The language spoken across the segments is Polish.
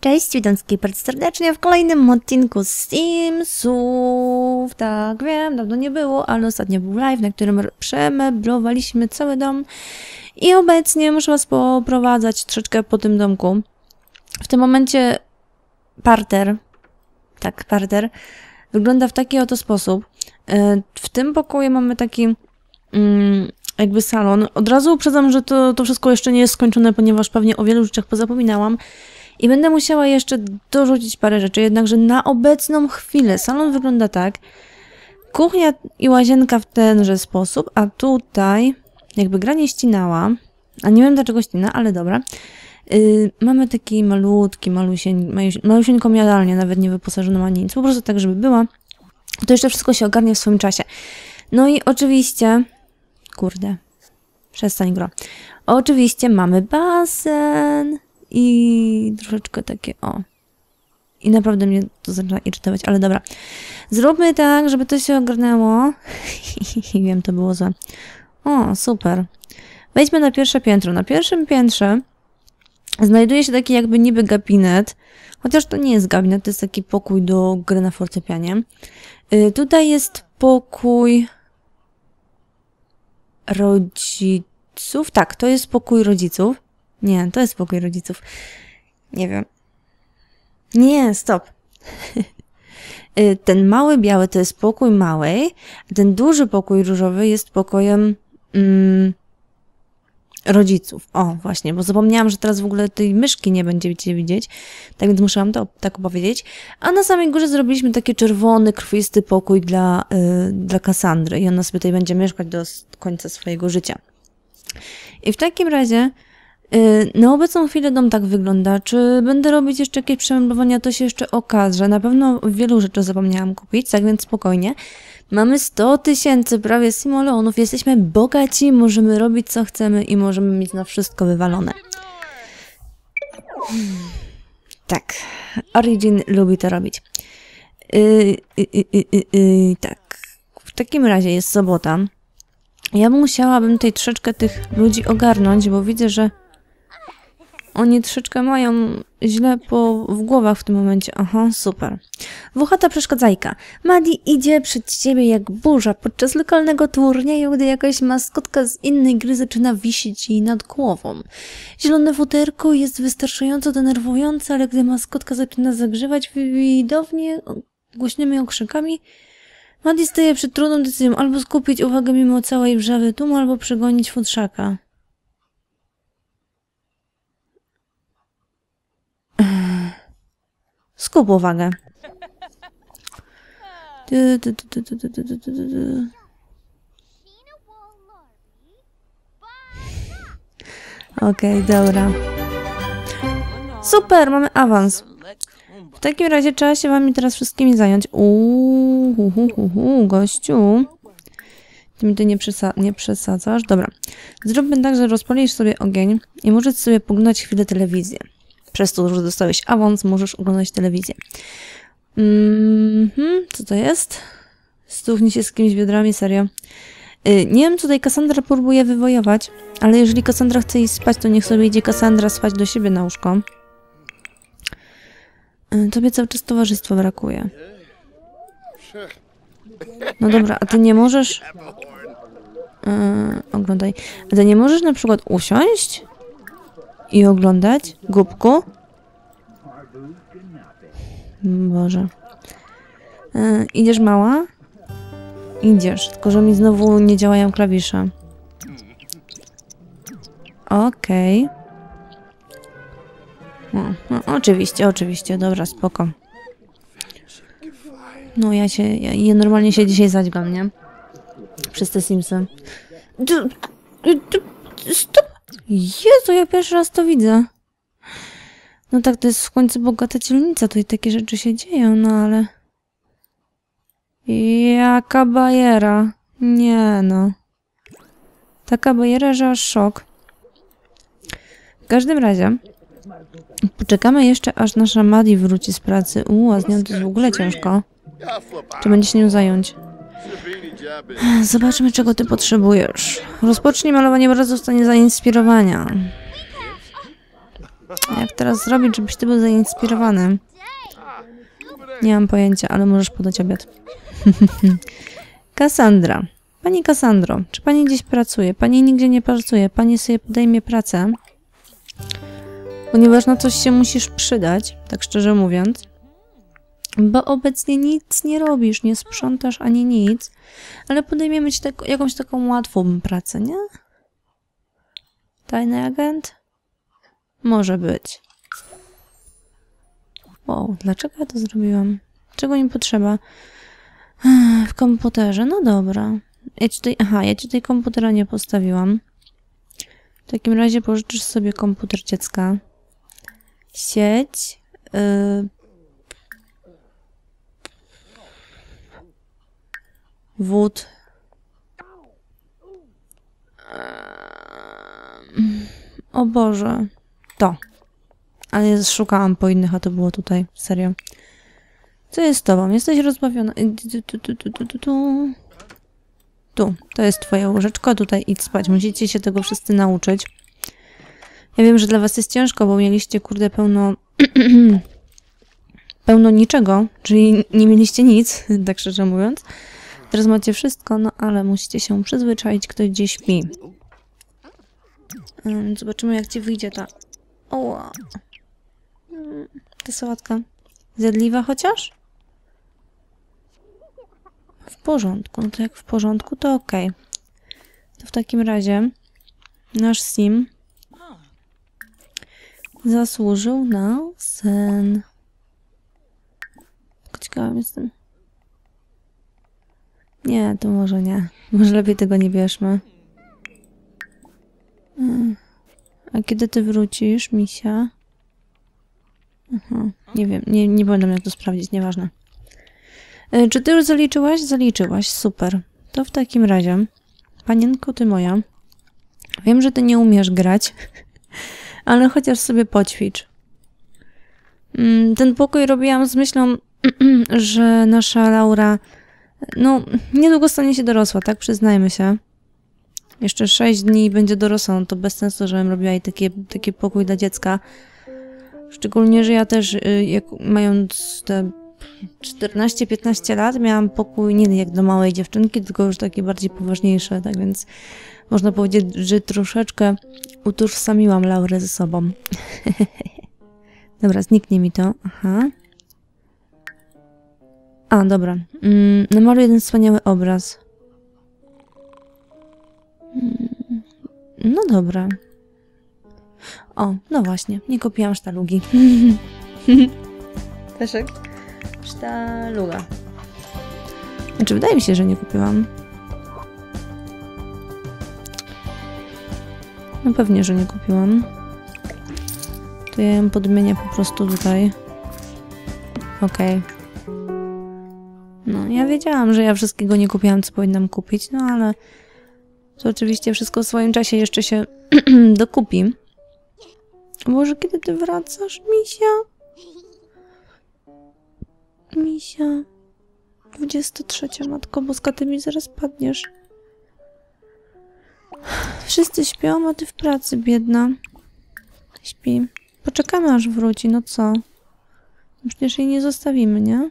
Cześć, witam wszystkich bardzo serdecznie w kolejnym odcinku Simsów. Tak, wiem, dawno nie było, ale ostatnio był live, na którym przemeblowaliśmy cały dom. I obecnie muszę was poprowadzać troszeczkę po tym domku. W tym momencie parter, tak, parter, wygląda w taki oto sposób. E, w tym pokoju mamy taki mm, jakby salon. Od razu uprzedzam, że to, to wszystko jeszcze nie jest skończone, ponieważ pewnie o wielu rzeczach pozapominałam. I będę musiała jeszcze dorzucić parę rzeczy, jednakże na obecną chwilę salon wygląda tak. Kuchnia i łazienka w tenże sposób, a tutaj jakby gra nie ścinała, a nie wiem dlaczego ścina, ale dobra. Yy, mamy taki malutki, malusień, malusieńką jadalnię, nawet nie wyposażoną ani nic, po prostu tak, żeby była. To jeszcze wszystko się ogarnie w swoim czasie. No i oczywiście, kurde, przestań gro. Oczywiście mamy basen i troszeczkę takie o. I naprawdę mnie to zaczyna irytować, ale dobra. Zróbmy tak, żeby to się ogarnęło. Wiem, to było złe. O, super. Wejdźmy na pierwsze piętro. Na pierwszym piętrze znajduje się taki jakby niby gabinet, chociaż to nie jest gabinet, to jest taki pokój do gry na fortepianie. Yy, tutaj jest pokój rodziców. Tak, to jest pokój rodziców. Nie, to jest pokój rodziców. Nie wiem. Nie, stop. Y, ten mały biały to jest pokój małej, a ten duży pokój różowy jest pokojem mm, rodziców. O, właśnie, bo zapomniałam, że teraz w ogóle tej myszki nie będziecie widzieć, tak więc musiałam to tak opowiedzieć. A na samej górze zrobiliśmy taki czerwony, krwisty pokój dla, y, dla Kasandry i ona sobie tutaj będzie mieszkać do końca swojego życia. I w takim razie na obecną chwilę dom tak wygląda. Czy będę robić jeszcze jakieś przemeblowania, to się jeszcze okaże. Na pewno wielu rzeczy zapomniałam kupić, tak więc spokojnie. Mamy 100 tysięcy prawie simoleonów, jesteśmy bogaci, możemy robić co chcemy i możemy mieć na wszystko wywalone. Tak, Origin lubi to robić. Yy, yy, yy, tak, w takim razie jest sobota. Ja musiałabym tutaj troszeczkę tych ludzi ogarnąć, bo widzę, że oni troszeczkę mają źle po, w głowach w tym momencie. Aha, super. Włochata przeszkadzajka. Madi idzie przed ciebie jak burza podczas lokalnego turnieju, gdy jakaś maskotka z innej gry zaczyna wisieć jej nad głową. Zielone futerko jest wystarczająco denerwujące, ale gdy maskotka zaczyna zagrzewać widownie głośnymi okrzykami, Madi staje przed trudną decyzją albo skupić uwagę mimo całej wrzawy tłumu, albo przegonić futrzaka. Skup uwagę. Okej, okay, dobra. Super, mamy awans. W takim razie trzeba się wami teraz wszystkimi zająć. Uuu, hu, hu, hu, gościu. Ty mi tu nie, przesa nie przesadzasz. Dobra. Zróbmy tak, że rozpalisz sobie ogień i możesz sobie poglądać chwilę telewizję przez to, że dostałeś awans, możesz oglądać telewizję. Mhm, co to jest? Stuchnie się z kimś wiedrami, serio. Yy, nie wiem, tutaj Kassandra próbuje wywojować, ale jeżeli Kassandra chce iść spać, to niech sobie idzie Kassandra spać do siebie na łóżko. Yy, tobie cały czas towarzystwa brakuje. No dobra, a ty nie możesz... Yy, oglądaj. A ty nie możesz na przykład usiąść i oglądać? Głupku? Boże. E, idziesz mała? Idziesz, tylko że mi znowu nie działają klawisze. Okej. Okay. No, no, oczywiście, oczywiście, dobra, spoko. No ja się, ja, ja normalnie się dzisiaj zadźgam, nie? Przez te Simsy. Stop! Jezu, ja pierwszy raz to widzę. No tak, to jest w końcu bogata dzielnica, tutaj takie rzeczy się dzieją, no ale... Jaka bajera. Nie no. Taka bajera, że aż szok. W każdym razie... Poczekamy jeszcze, aż nasza Madi wróci z pracy. Uuu, a z nią to jest w ogóle ciężko. Czy będzie się nią zająć? Zobaczmy, czego ty potrzebujesz. Rozpocznij malowanie obrazu w stanie zainspirowania. Jak teraz zrobić, żebyś ty był zainspirowany? Nie mam pojęcia, ale możesz podać obiad. Kassandra. Pani Kassandro, czy pani gdzieś pracuje? Pani nigdzie nie pracuje. Pani sobie podejmie pracę. Ponieważ na coś się musisz przydać, tak szczerze mówiąc. Bo obecnie nic nie robisz, nie sprzątasz ani nic. Ale podejmiemy ci tak, jakąś taką łatwą pracę, nie? Tajny agent? Może być. Wow, dlaczego ja to zrobiłam? Czego mi potrzeba? W komputerze, no dobra. Ja ci tutaj, aha, ja ci tutaj komputera nie postawiłam. W takim razie pożyczysz sobie komputer dziecka. Sieć. Yy, wód. O Boże. To. Ale ja szukałam po innych, a to było tutaj. Serio. Co jest z tobą? Jesteś rozbawiona. Tu. Tu. To jest twoje łóżeczko. Tutaj idź spać. Musicie się tego wszyscy nauczyć. Ja wiem, że dla was jest ciężko, bo mieliście, kurde, pełno... pełno niczego. Czyli nie mieliście nic, tak szczerze mówiąc. Teraz macie wszystko, no ale musicie się przyzwyczaić, kto gdzie śpi. Zobaczymy, jak ci wyjdzie ta... Oła. Ta sałatka. Zjadliwa chociaż? W porządku. No to jak w porządku, to ok. To w takim razie nasz sim zasłużył na sen. Ciekawym jestem. Nie, to może nie. Może lepiej tego nie bierzmy. A kiedy ty wrócisz, misia? Aha, nie wiem, nie, nie będę jak to sprawdzić, nieważne. E, czy ty już zaliczyłaś? Zaliczyłaś, super. To w takim razie, panienko ty moja, wiem, że ty nie umiesz grać, ale chociaż sobie poćwicz. Mm, ten pokój robiłam z myślą, że nasza Laura, no, niedługo stanie się dorosła, tak? Przyznajmy się. Jeszcze 6 dni będzie dorosła, no to bez sensu, żebym robiła jej takie, taki pokój dla dziecka. Szczególnie, że ja też, y, jak mając te 14-15 lat, miałam pokój nie jak do małej dziewczynki, tylko już taki bardziej poważniejszy, tak więc można powiedzieć, że troszeczkę utożsamiłam Laurę ze sobą. dobra, zniknie mi to. Aha. A, dobra. Mm, namaluję jeden wspaniały obraz. Mm, no dobra. O, no właśnie, nie kupiłam sztalugi. Teszek? Sztaluga. Znaczy, wydaje mi się, że nie kupiłam. No pewnie, że nie kupiłam. To ja ją podmienię po prostu tutaj. Okej. Okay. Ja wiedziałam, że ja wszystkiego nie kupiłam, co powinnam kupić, no ale to oczywiście wszystko w swoim czasie jeszcze się dokupi. Może kiedy ty wracasz, misia? Misia. 23, matko boska, ty mi zaraz padniesz. Wszyscy śpią, a ty w pracy, biedna. Śpi. Poczekamy, aż wróci, no co? Przecież jej nie zostawimy, nie?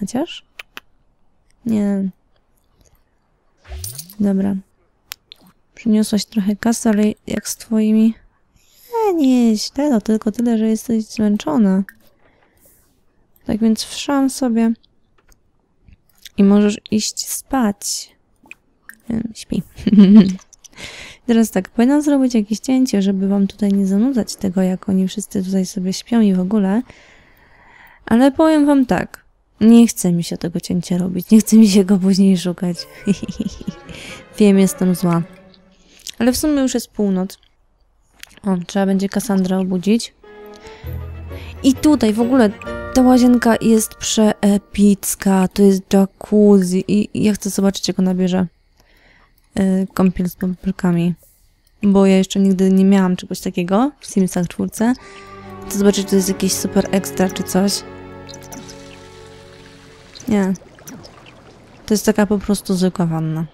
Chociaż? Nie. Dobra. Przyniosłaś trochę kasy, ale jak z twoimi... E, nie źle, no tylko tyle, że jesteś zmęczona. Tak więc wszłam sobie i możesz iść spać. Śpi. Teraz tak, powinnam zrobić jakieś cięcie, żeby wam tutaj nie zanudzać tego, jak oni wszyscy tutaj sobie śpią i w ogóle. Ale powiem wam tak. Nie chce mi się tego cięcia robić. Nie chce mi się go później szukać. Wiem, jestem zła. Ale w sumie już jest północ. O, trzeba będzie Kassandra obudzić. I tutaj w ogóle ta łazienka jest przeepicka. To jest jacuzzi i ja chcę zobaczyć, jak ona bierze yy, kąpiel z bąbelkami. Bo ja jeszcze nigdy nie miałam czegoś takiego w Simsach 4. Chcę zobaczyć, czy to jest jakieś super ekstra czy coś. Nie. To jest taka po prostu zwykła wanna.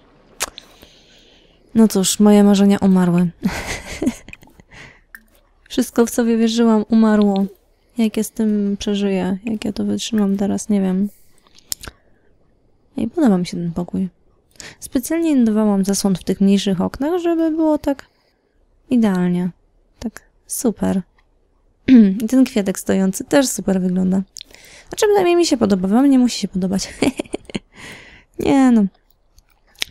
No cóż, moje marzenia umarły. Wszystko w sobie wierzyłam, umarło. Jak ja z tym przeżyję, jak ja to wytrzymam teraz, nie wiem. I podoba mi się ten pokój. Specjalnie nie dawałam zasłon w tych mniejszych oknach, żeby było tak idealnie. Tak super. I ten kwiatek stojący też super wygląda. Znaczy przynajmniej mi się podoba, wam nie musi się podobać. nie no.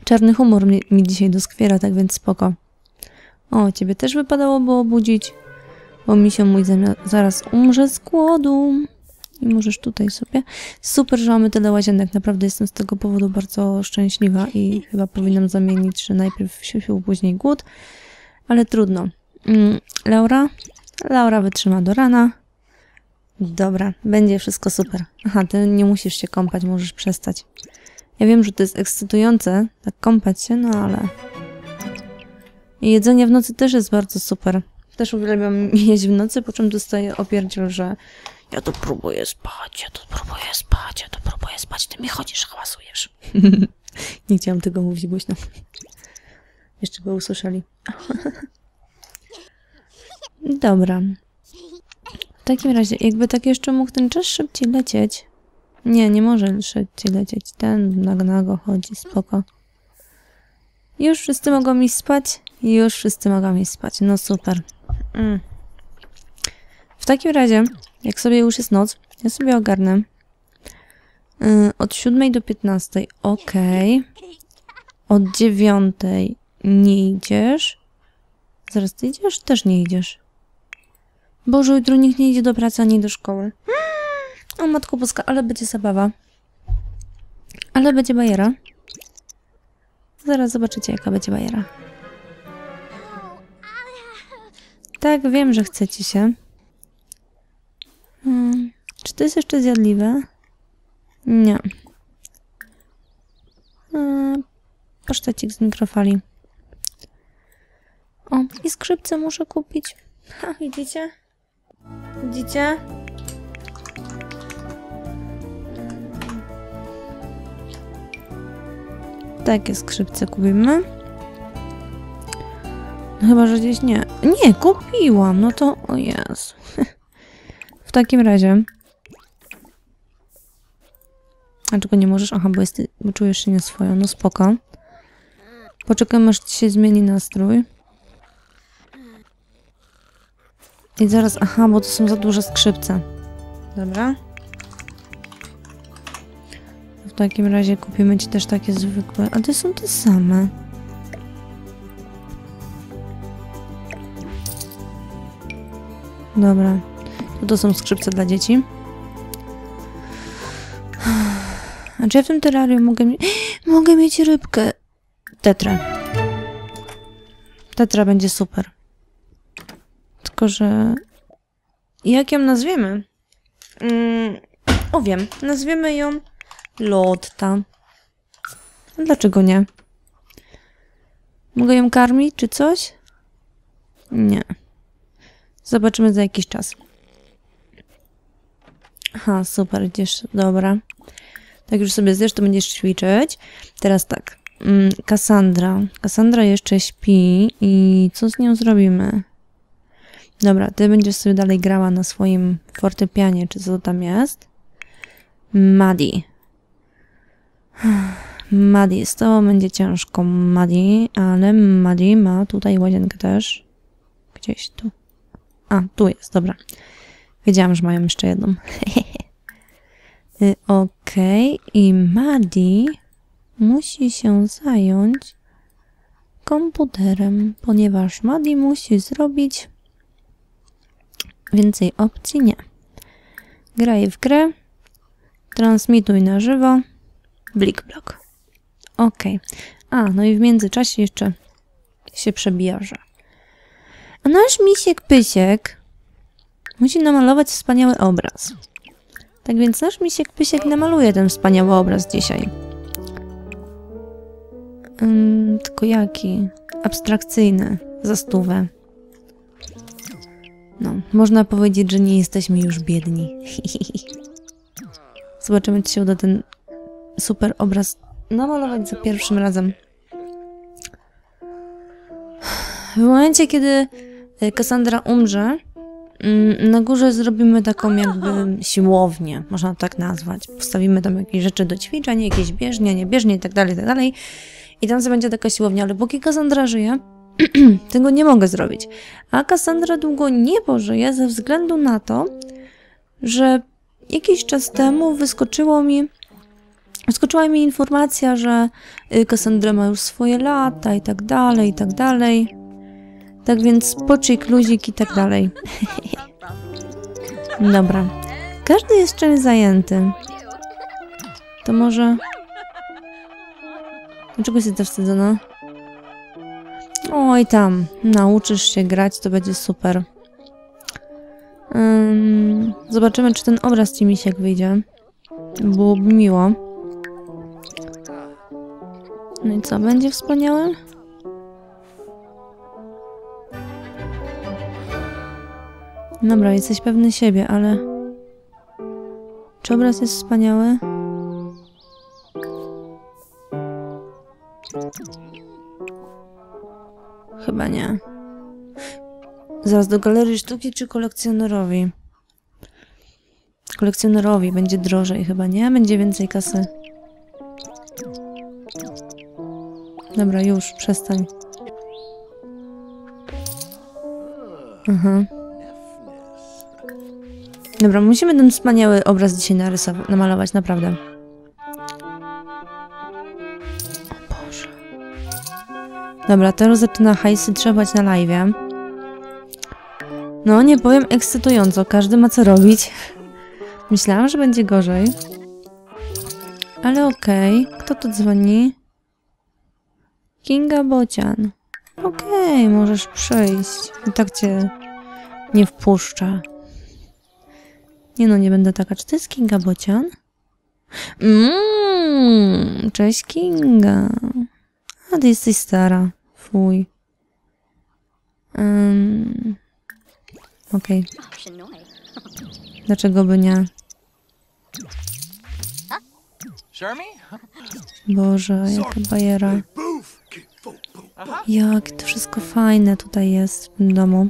Czarny humor mi, mi dzisiaj doskwiera, tak więc spoko. O, ciebie też wypadało było obudzić, bo mi się mój zaraz umrze z głodu. I możesz tutaj sobie. Super, że mamy tyle łazienek. Naprawdę jestem z tego powodu bardzo szczęśliwa i chyba powinnam zamienić, że najpierw siusiu, później głód. Ale trudno. Mm, Laura? Laura wytrzyma do rana. Dobra, będzie wszystko super. Aha, ty nie musisz się kąpać, możesz przestać. Ja wiem, że to jest ekscytujące, tak kąpać się, no ale... Jedzenie w nocy też jest bardzo super. Też uwielbiam jeść w nocy, po czym dostaję opierdziel, że ja to próbuję spać, ja to próbuję spać, ja to próbuję spać, ty mi chodzisz, hałasujesz. nie chciałam tego mówić głośno. Jeszcze by usłyszeli. Dobra. W takim razie, jakby tak jeszcze mógł ten czas szybciej lecieć. Nie, nie może szybciej lecieć. Ten na nago chodzi, spoko. Już wszyscy mogą mi spać? Już wszyscy mogą mi spać. No super. Mm. W takim razie, jak sobie już jest noc, ja sobie ogarnę. Yy, od 7 do 15. Ok. Od 9 nie idziesz. Zaraz ty idziesz? Też nie idziesz. Boże, jutro nikt nie idzie do pracy ani do szkoły. O matko boska, ale będzie zabawa. Ale będzie bajera. Zaraz zobaczycie, jaka będzie bajera. Tak, wiem, że chcecie się. Hmm. Czy to jest jeszcze zjadliwe? Nie. Hmm. Pasztecik z mikrofali. O, i skrzypce muszę kupić. Ha, widzicie? Widzicie? Takie skrzypce kupimy. No chyba, że gdzieś nie. Nie, kupiłam. No to... O Jezu. w takim razie... A czego nie możesz? Aha, bo, jest, bo czujesz się nieswojo. No spoko. Poczekam, aż ci się zmieni nastrój. I zaraz, aha, bo to są za duże skrzypce. Dobra. W takim razie kupimy ci też takie zwykłe. A te są te same. Dobra. To, to są skrzypce dla dzieci. A czy ja w tym terrarium mogę mieć... Mogę mieć rybkę. Tetra. Tetra będzie super. Tylko, że... Jak ją nazwiemy? Mm, o wiem, nazwiemy ją Lotta. Dlaczego nie? Mogę ją karmić czy coś? Nie. Zobaczymy za jakiś czas. Aha, super, idziesz, dobra. Tak już sobie zjesz, to będziesz ćwiczyć. Teraz tak. Kassandra. Mm, Kassandra jeszcze śpi i co z nią zrobimy? Dobra, ty będziesz sobie dalej grała na swoim fortepianie, czy co tam jest. Maddie. Maddie, z tobą będzie ciężko, Maddie, ale Maddie ma tutaj łazienkę też. Gdzieś tu. A, tu jest, dobra. Wiedziałam, że mają jeszcze jedną. Y, okej, okay. i Maddie musi się zająć komputerem, ponieważ Maddie musi zrobić Więcej opcji nie. Graj w grę. Transmituj na żywo. Blik Ok. A, no i w międzyczasie jeszcze się przebijaże. A nasz misiek Pysiek musi namalować wspaniały obraz. Tak więc nasz misiek Pysiek namaluje ten wspaniały obraz dzisiaj. Um, tylko jaki? Abstrakcyjny, za stówę. No, można powiedzieć, że nie jesteśmy już biedni. Zobaczymy, czy się uda ten super obraz namalować za pierwszym razem. W momencie, kiedy Cassandra umrze, Mm, Na górze zrobimy taką jakby siłownię, można to tak nazwać. Postawimy tam jakieś rzeczy do ćwiczeń, jakieś bieżnie, nie bieżnie i tak dalej, i tak. I tam będzie taka siłownia, ale póki Cassandra żyje, tego nie mogę zrobić. A Cassandra długo nie pożyje ze względu na to, że jakiś czas temu wyskoczyło mi wyskoczyła mi informacja, że y, Cassandra ma już swoje lata i tak dalej, i tak dalej. Tak więc poczyk, luzik i tak dalej. Dobra. Każdy jest czymś zajęty. To może... Dlaczego jesteś zawstydzona? Oj tam, nauczysz się grać, to będzie super. Ym, zobaczymy, czy ten obraz ci misiek wyjdzie. Byłoby miło. No i co, będzie wspaniałe? Dobra, jesteś pewny siebie, ale... Czy obraz jest wspaniały? Chyba nie. Zaraz do galerii sztuki czy kolekcjonerowi? Kolekcjonerowi będzie drożej chyba, nie? Będzie więcej kasy. Dobra, już, przestań. Aha. Dobra, musimy ten wspaniały obraz dzisiaj narysować, namalować, naprawdę. Dobra, teraz zaczyna hajsy trzebać na live. No, nie powiem ekscytująco, każdy ma co robić. Myślałam, że będzie gorzej. Ale okej, kto tu dzwoni? Kinga Bocian. Okej, możesz przyjść. I tak cię nie wpuszcza. Nie no, nie będę taka. Czy to jest Kinga Bocian? Mmm, cześć Kinga. A ty jesteś stara. Fuj. Um, Okej, dlaczego by nie? Boże, jaka bajera. Jak to wszystko fajne tutaj jest w tym domu.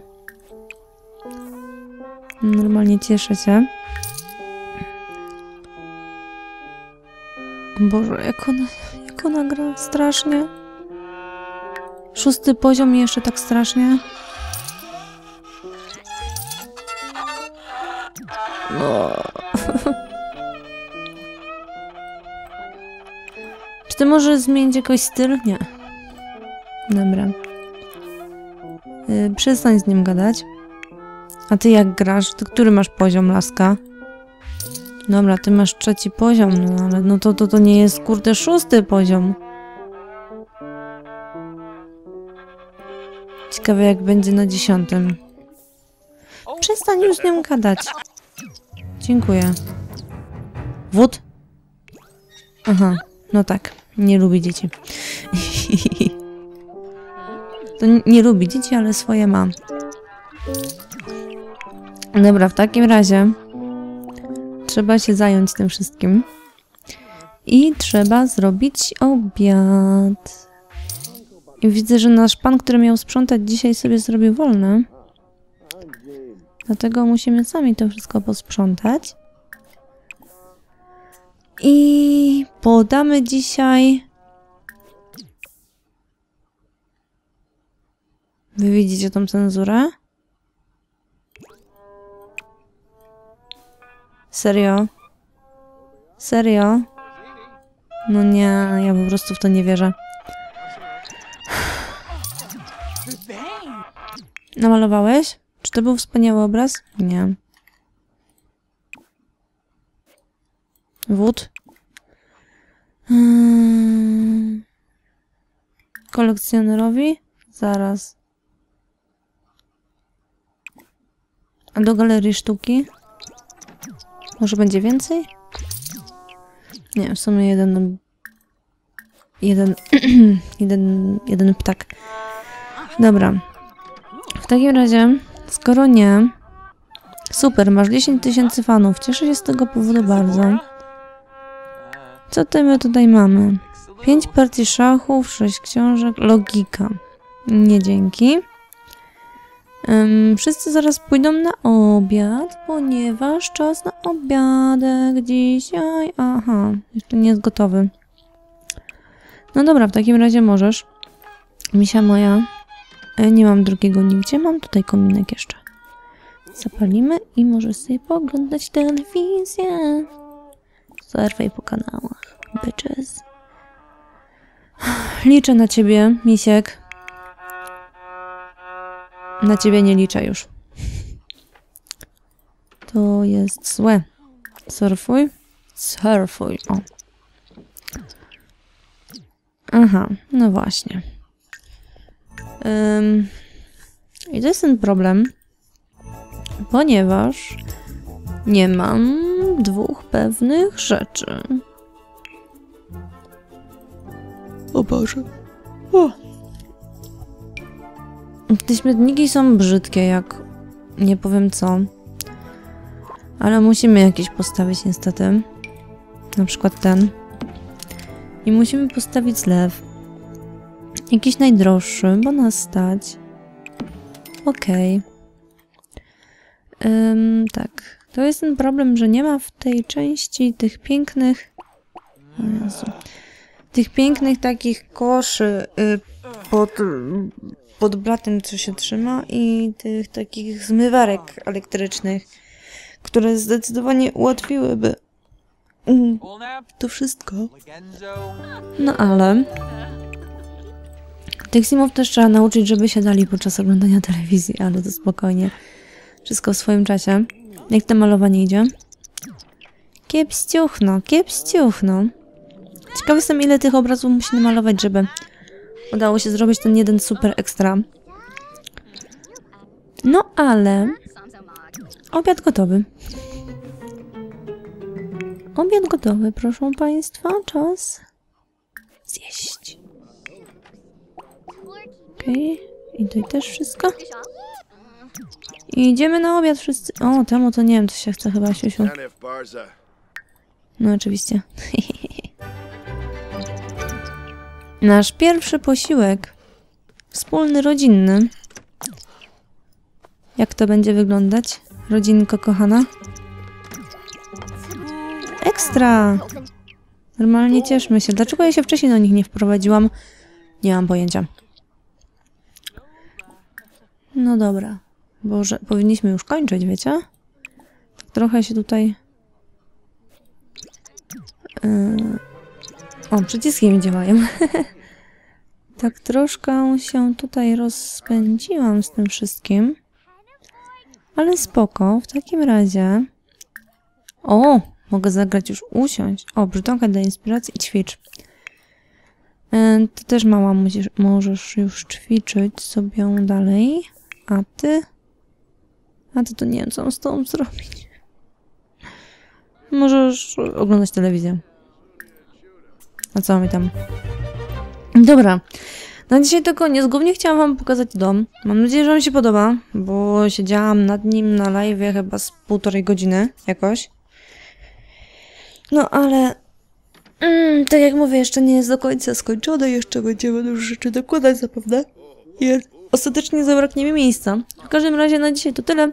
Normalnie cieszę się. Boże, jak ona, jak ona gra strasznie. Szósty poziom i jeszcze tak strasznie. No. Czy ty może zmienić jakoś styl? Nie. Dobra. Yy, przestań z nim gadać. A ty jak grasz? Ty który masz poziom, laska? Dobra, ty masz trzeci poziom, no ale no to, to, to nie jest kurde szósty poziom. Ciekawe jak będzie na dziesiątym. Przestań już z nią gadać. Dziękuję. Wód? Aha, no tak. Nie lubi dzieci. to nie lubi dzieci, ale swoje ma. Dobra, w takim razie trzeba się zająć tym wszystkim. I trzeba zrobić obiad. I widzę, że nasz pan, który miał sprzątać dzisiaj sobie zrobił wolne. Dlatego musimy sami to wszystko posprzątać. I podamy dzisiaj. Wy widzicie tą cenzurę? Serio? Serio? No nie, ja po prostu w to nie wierzę. Namalowałeś? Czy to był wspaniały obraz? Nie. Wód? Hmm. Kolekcjonerowi? Zaraz. A do galerii sztuki? Może będzie więcej? Nie, w sumie jeden... Jeden... jeden... Jeden ptak. Dobra. Takim razie, skoro nie... Super, masz 10 tysięcy fanów. Cieszę się z tego powodu bardzo. Co ty my tutaj mamy? 5 partii szachów, 6 książek, logika. Nie dzięki. Ym, wszyscy zaraz pójdą na obiad, ponieważ czas na obiadek dzisiaj. Aha, jeszcze nie jest gotowy. No dobra, w takim razie możesz. Misia moja. E, nie mam drugiego nigdzie, mam tutaj kominek jeszcze. Zapalimy i możesz sobie pooglądać telewizję. Surfej po kanałach. Bitches. Liczę na ciebie, misiek. Na ciebie nie liczę już. To jest złe. Surfuj. Surfuj. O. Aha, no właśnie. Ym, I to jest ten problem, ponieważ nie mam dwóch pewnych rzeczy. O Boże. O. Te śmietniki są brzydkie, jak nie powiem co. Ale musimy jakieś postawić niestety. Na przykład ten. I musimy postawić zlew. Jakiś najdroższy, bo nas stać. Okej. Ym, tak. To jest ten problem, że nie ma w tej części tych pięknych... Tych pięknych takich koszy y, pod, pod blatem, co się trzyma i tych takich zmywarek elektrycznych, które zdecydowanie ułatwiłyby to wszystko. No ale tych simów też trzeba nauczyć, żeby się dali podczas oglądania telewizji, ale to spokojnie. Wszystko w swoim czasie. Jak to malowanie idzie? Kiepściuchno, kiepściuchno. Ciekawy jestem, ile tych obrazów musi namalować, żeby udało się zrobić ten jeden super ekstra. No ale... Obiad gotowy. Obiad gotowy, proszę Państwa. Czas zjeść. Okej. I tutaj też wszystko. I idziemy na obiad wszyscy. O, temu to nie wiem, co się chce chyba, Siusiu. No oczywiście. Nasz pierwszy posiłek. Wspólny, rodzinny. Jak to będzie wyglądać? Rodzinko kochana? Ekstra! Normalnie cieszmy się. Dlaczego ja się wcześniej do nich nie wprowadziłam? Nie mam pojęcia. No dobra. Boże, powinniśmy już kończyć, wiecie? Trochę się tutaj... Yy... O, przyciski mi działają. tak troszkę się tutaj rozpędziłam z tym wszystkim. Ale spoko, w takim razie... O, mogę zagrać już usiąść. O, brzdąka dla inspiracji i ćwicz. Yy, ty też mała musisz, możesz już ćwiczyć sobie dalej. A ty? A ty to nie wiem, co mam z tobą zrobić. Możesz oglądać telewizję. A co mi tam? Dobra. Na dzisiaj to koniec. Głównie chciałam wam pokazać dom. Mam nadzieję, że wam się podoba, bo siedziałam nad nim na live chyba z półtorej godziny jakoś. No ale... Mm, tak jak mówię, jeszcze nie jest do końca skończone. Jeszcze będziemy dużo rzeczy dokładać zapewne. I ostatecznie zabraknie mi miejsca. W każdym razie na dzisiaj to tyle.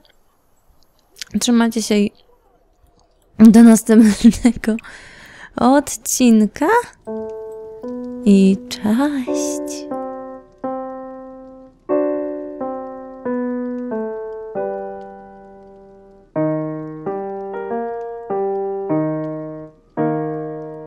Trzymajcie się i do następnego odcinka. I cześć!